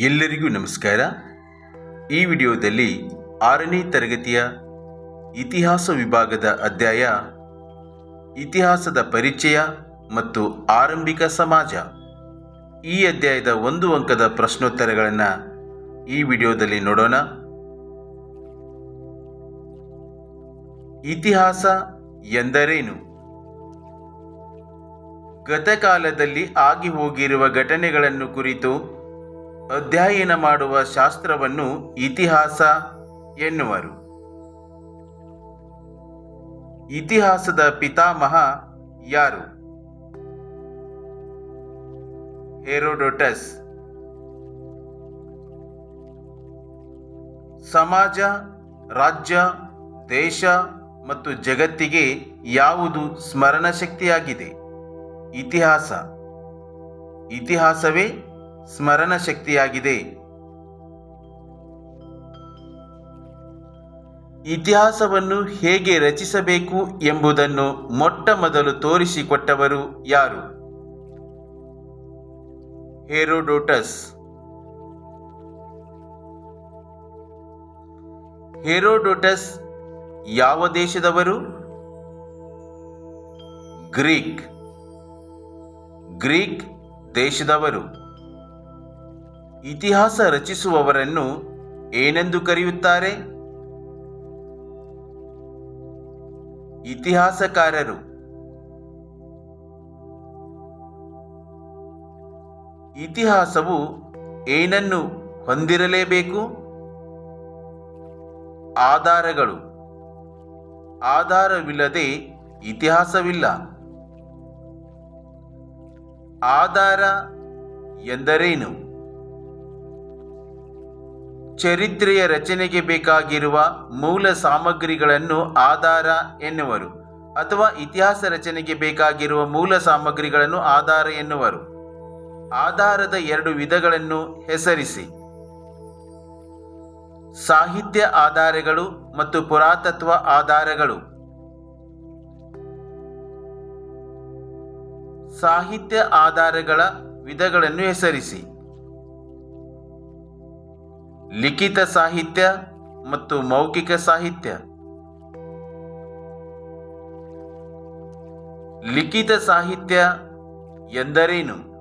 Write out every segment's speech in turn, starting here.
ಎಲ್ಲರಿಗೂ ನಮಸ್ಕಾರ. ಈ ವಿಡಿಯೋದಲ್ಲಿ ಆರನೇ ತರಗತಿಯ ಇತಿಹಾಸ ವಿಭಾಗದ ಅಧ್ಯಾಯ, ಇತಿಹಾಸದ ಪರಿಚಯ ಮತ್ತು ಆರಂಭಿಕ ಸಮಾಜ. ಈ ಅಧ್ಯಾಯದ ಒಂದು ಅಂಕದ ಪ್ರಶ್ನೋತ್ತರಗಳನ್ನು ಈ ವಿಡಿಯೋದಲ್ಲಿ ನೋಡೋಣ. ಇತಿಹಾಸ ಎಂದರೇನು? ಗತಕಾಲದಲ್ಲಿ ಆಗಿ ಹೋಗಿರುವ ಘಟನೆಗಳನ್ನು ಕುರಿತು ಅಧ್ಯಯನ ಮಾಡುವ ಶಾಸ್ತ್ರವನ್ನು ಇತಿಹಾಸ ಎನ್ನುವರು. ಇತಿಹಾಸದ ಪಿತಾಮಹ ಯಾರು? ಹೆರೋಡೋಟಸ್. ಸಮಾಜ, ರಾಜ್ಯ, ದೇಶ ಮತ್ತು ಜಗತ್ತಿಗೆ ಯಾವುದು ಸ್ಮರಣ ಶಕ್ತಿಯಾಗಿದೆ ಇತಿಹಾಸ. ಇತಿಹಾಸವೇ ಸ್ಮರಣ ಶಕ್ತಿಯಾಗಿದೆ ಇತಿಹಾಸವನ್ನು ಹೇಗೆ ರಚಿಸಬೇಕು ಎಂಬುದನ್ನು ಮೊಟ್ಟ ಮೊದಲು ತೋರಿಸಿಕೊಟ್ಟವರು ಯಾರು? ಹೆರೋಡೋಟಸ್. ಹೆರೋಡೋಟಸ್ ಯಾವ ದೇಶದವರು? ಗ್ರೀಕ್. ಗ್ರೀಕ್ ದೇಶದವರು. ಇತಿಹಾಸ ರಚಿಸುವವರನ್ನು ಏನೆಂದು ಕರೆಯುತ್ತಾರೆ? ಇತಿಹಾಸಕಾರರು. ಇತಿಹಾಸವು ಏನನ್ನು ಹೊಂದಿರಲೇಬೇಕು? ಆಧಾರಗಳು. ಆಧಾರವಿಲ್ಲದೆ ಇತಿಹಾಸವಿಲ್ಲ. ಆಧಾರ ಎಂದರೇನು? ಚರಿತ್ರೆಯ ರಚನೆಗೆ ಬೇಕಾಗಿರುವ ಮೂಲ ಸಾಮಗ್ರಿಗಳನ್ನು ಆಧಾರ ಎನ್ನುವರು ಅಥವಾ ಇತಿಹಾಸ ರಚನೆಗೆ ಬೇಕಾಗಿರುವ ಮೂಲ ಸಾಮಗ್ರಿಗಳನ್ನು ಆಧಾರ ಎನ್ನುವರು. ಆಧಾರದ ಎರಡು ವಿಧಗಳನ್ನು ಹೆಸರಿಸಿ. ಸಾಹಿತ್ಯ ಆಧಾರಗಳು ಮತ್ತು ಪುರಾತತ್ವ ಆಧಾರಗಳು. ಸಾಹಿತ್ಯ ಆಧಾರಗಳ ವಿಧಗಳನ್ನು ಹೆಸರಿಸಿ. ಲಿಖಿತ ಸಾಹಿತ್ಯ ಮತ್ತು ಮೌಖಿಕ ಸಾಹಿತ್ಯ. ಲಿಖಿತ ಸಾಹಿತ್ಯ ಎಂದರೇನು?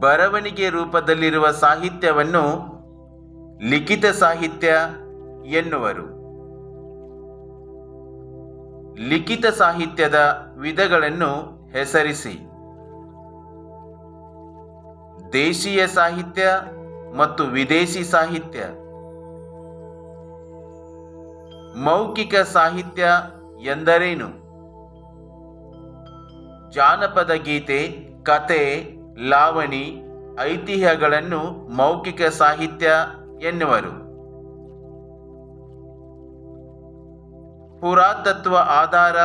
ಬರವಣಿಗೆ ರೂಪದಲ್ಲಿರುವ ಸಾಹಿತ್ಯವನ್ನು ಲಿಖಿತ ಸಾಹಿತ್ಯ ಎನ್ನುವರು. ಲಿಖಿತ ಸಾಹಿತ್ಯದ ವಿಧಗಳನ್ನು ಹೆಸರಿಸಿ. ದೇಶೀಯ ಸಾಹಿತ್ಯ ಮತ್ತು ವಿದೇಶಿ ಸಾಹಿತ್ಯ. ಮೌಖಿಕ ಸಾಹಿತ್ಯ ಎಂದರೇನು? ಜಾನಪದ ಗೀತೆ ಕತೆ ಲಾವಣಿ ಐತಿಹ್ಯಗಳನ್ನು ಮೌಖಿಕ ಸಾಹಿತ್ಯ ಎನ್ನುವರು. ಪುರಾತತ್ವ ಆಧಾರ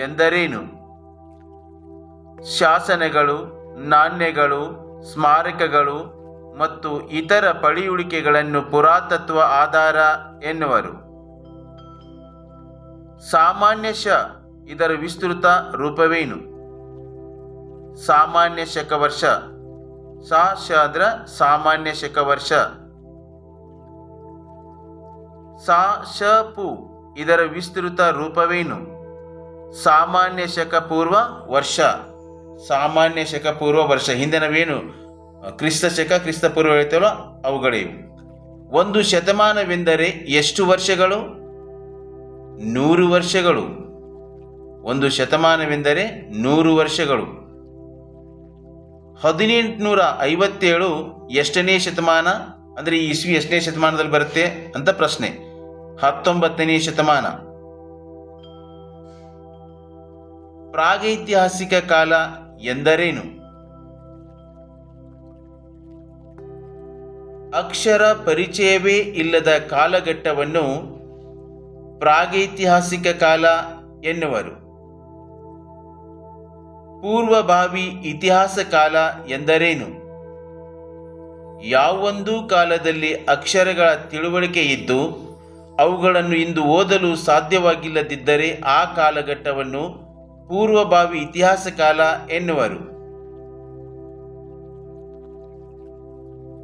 ಎಂದರೇನು? ಶಾಸನಗಳು, ನಾಣ್ಯಗಳು, ಸ್ಮಾರಕಗಳು ಮತ್ತು ಇತರ ಪಳಿಯುಳಿಕೆಗಳನ್ನು ಪುರಾತತ್ವ ಆಧಾರ ಎನ್ನುವರು. ಸಾಮಾನ್ಯ ಶ ಇದರ ವಿಸ್ತೃತ ರೂಪವೇನು? ಸಾಮಾನ್ಯ ಶಕ ವರ್ಷ ಸಾ ಶ ಅಂದ್ರ ಸಾಮಾನ್ಯ ಶಕ ವರ್ಷ ಸಾ ಶ ಪು ಇದರ ವಿಸ್ತೃತ ರೂಪವೇನು? ಸಾಮಾನ್ಯ ಶಕ ಪೂರ್ವ ವರ್ಷ. ಸಾಮಾನ್ಯ ಶಕ ಪೂರ್ವ ವರ್ಷ ಹಿಂದೆ ನಾವೇನು ಕ್ರಿಸ್ತ ಶಕ, ಕ್ರಿಸ್ತ ಪೂರ್ವ ಹೇಳ್ತೇವೋ ಅವುಗಳಿವು ಒಂದು ಶತಮಾನವೆಂದರೆ ಎಷ್ಟು ವರ್ಷಗಳು? ನೂರು ವರ್ಷಗಳು. ಒಂದು ಶತಮಾನವೆಂದರೆ ನೂರು ವರ್ಷಗಳು. ಹದಿನೆಂಟುನೂರ ಐವತ್ತೇಳು ಎಷ್ಟನೇ ಶತಮಾನ? ಅಂದರೆ ಈ ಇಸ್ವಿ ಎಷ್ಟನೇ ಶತಮಾನದಲ್ಲಿ ಬರುತ್ತೆ ಅಂತ ಪ್ರಶ್ನೆ. ಹತ್ತೊಂಬತ್ತನೇ ಶತಮಾನ. ಪ್ರಾಗೈತಿಹಾಸಿಕ ಕಾಲ ಎಂದರೇನು? ಅಕ್ಷರ ಪರಿಚಯವೇ ಇಲ್ಲದ ಕಾಲಘಟ್ಟವನ್ನು ಪ್ರಾಗೈತಿಹಾಸಿಕ ಕಾಲ ಎನ್ನುವರು. ಪೂರ್ವಭಾವಿ ಇತಿಹಾಸ ಕಾಲ ಎಂದರೇನು? ಯಾವೊಂದು ಕಾಲದಲ್ಲಿ ಅಕ್ಷರಗಳ ತಿಳುವಳಿಕೆ ಇದ್ದು, ಅವುಗಳನ್ನು ಇಂದು ಓದಲು ಸಾಧ್ಯವಾಗಿಲ್ಲದಿದ್ದರೆ ಆ ಕಾಲಘಟ್ಟವನ್ನು ಪೂರ್ವಭಾವಿ ಇತಿಹಾಸ ಕಾಲ ಎನ್ನುವರು.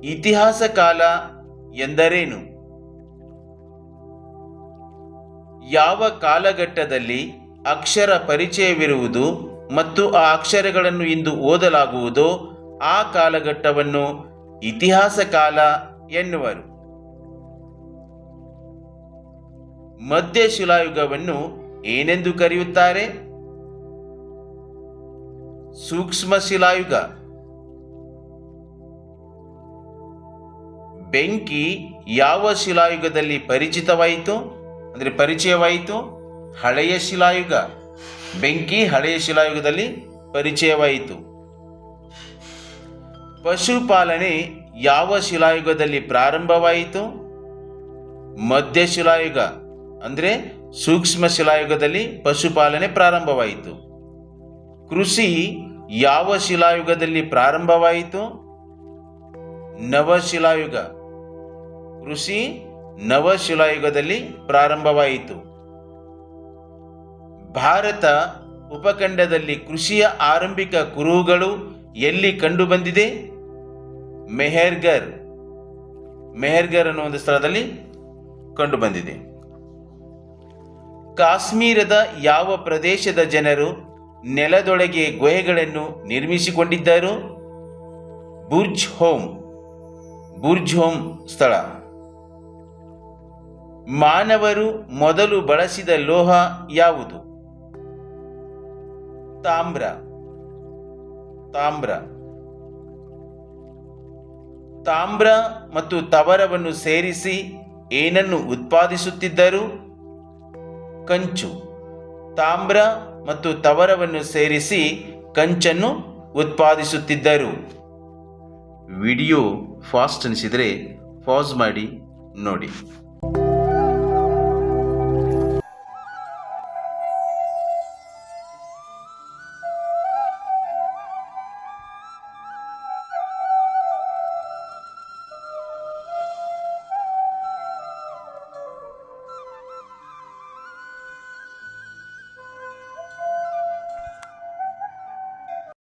ಇತಿಹಾಸ ಕಾಲ ಎಂದರೇನು? ಯಾವ ಕಾಲಘಟ್ಟದಲ್ಲಿ ಅಕ್ಷರ ಪರಿಚಯವಿರುವುದು ಮತ್ತು ಆ ಅಕ್ಷರಗಳನ್ನು ಇಂದು ಓದಲಾಗುವುದೋ ಆ ಕಾಲಘಟ್ಟವನ್ನು ಇತಿಹಾಸ ಕಾಲ ಎನ್ನುವರು. ಮಧ್ಯಶಿಲಾಯುಗವನ್ನು ಏನೆಂದು ಕರೆಯುತ್ತಾರೆ? ಸೂಕ್ಷ್ಮ ಶಿಲಾಯುಗ ಬೆಂಕಿ ಯಾವ ಶಿಲಾಯುಗದಲ್ಲಿ ಪರಿಚಿತವಾಯಿತು? ಅಂದರೆ ಪರಿಚಯವಾಯಿತು? ಹಳೆಯ ಶಿಲಾಯುಗ. ಬೆಂಕಿ ಹಳೆಯ ಶಿಲಾಯುಗದಲ್ಲಿ ಪರಿಚಯವಾಯಿತು. ಪಶುಪಾಲನೆ ಯಾವ ಶಿಲಾಯುಗದಲ್ಲಿ ಪ್ರಾರಂಭವಾಯಿತು? ಮಧ್ಯ ಶಿಲಾಯುಗ, ಅಂದರೆ ಸೂಕ್ಷ್ಮ ಶಿಲಾಯುಗದಲ್ಲಿ ಪಶುಪಾಲನೆ ಪ್ರಾರಂಭವಾಯಿತು. ಕೃಷಿ ಯಾವ ಶಿಲಾಯುಗದಲ್ಲಿ ಪ್ರಾರಂಭವಾಯಿತು? ನವಶಿಲಾಯುಗ. ಕೃಷಿ ನವಶಿಲಾಯುಗದಲ್ಲಿ ಪ್ರಾರಂಭವಾಯಿತು. ಭಾರತ ಉಪಖಂಡದಲ್ಲಿ ಕೃಷಿಯ ಆರಂಭಿಕ ಕುರುಹುಗಳು ಎಲ್ಲಿ ಕಂಡುಬಂದಿದೆ? ಮೆಹರ್ಗರ್ ಮೆಹರ್ಗರ್ ಅನ್ನೋ ಒಂದು ಸ್ಥಳದಲ್ಲಿ ಕಂಡುಬಂದಿದೆ. ಕಾಶ್ಮೀರದ ಯಾವ ಪ್ರದೇಶದ ಜನರು ನೆಲದೊಳಗೆ ಗುಹೆಗಳನ್ನು ನಿರ್ಮಿಸಿಕೊಂಡಿದ್ದರು? ಬುರ್ಜ್ ಹೋಮ್. ಬುರ್ಜ್ ಹೋಮ್ ಸ್ಥಳ. ಮಾನವರು ಮೊದಲು ಬಳಸಿದ ಲೋಹ ಯಾವುದು? ತಾಮ್ರ. ತಾಮ್ರ. ತಾಮ್ರ ಮತ್ತು ತವರವನ್ನು ಸೇರಿಸಿ ಏನನ್ನು ಉತ್ಪಾದಿಸುತ್ತಿದ್ದರು? ಕಂಚು. ತಾಮ್ರ ಮತ್ತು ತವರವನ್ನು ಸೇರಿಸಿ ಕಂಚನ್ನು ಉತ್ಪಾದಿಸುತ್ತಿದ್ದರು. ವಿಡಿಯೋ ಫಾಸ್ಟ್ ಅನಿಸಿದರೆ ಪಾಸ್ ಮಾಡಿ, ನೋಡಿ.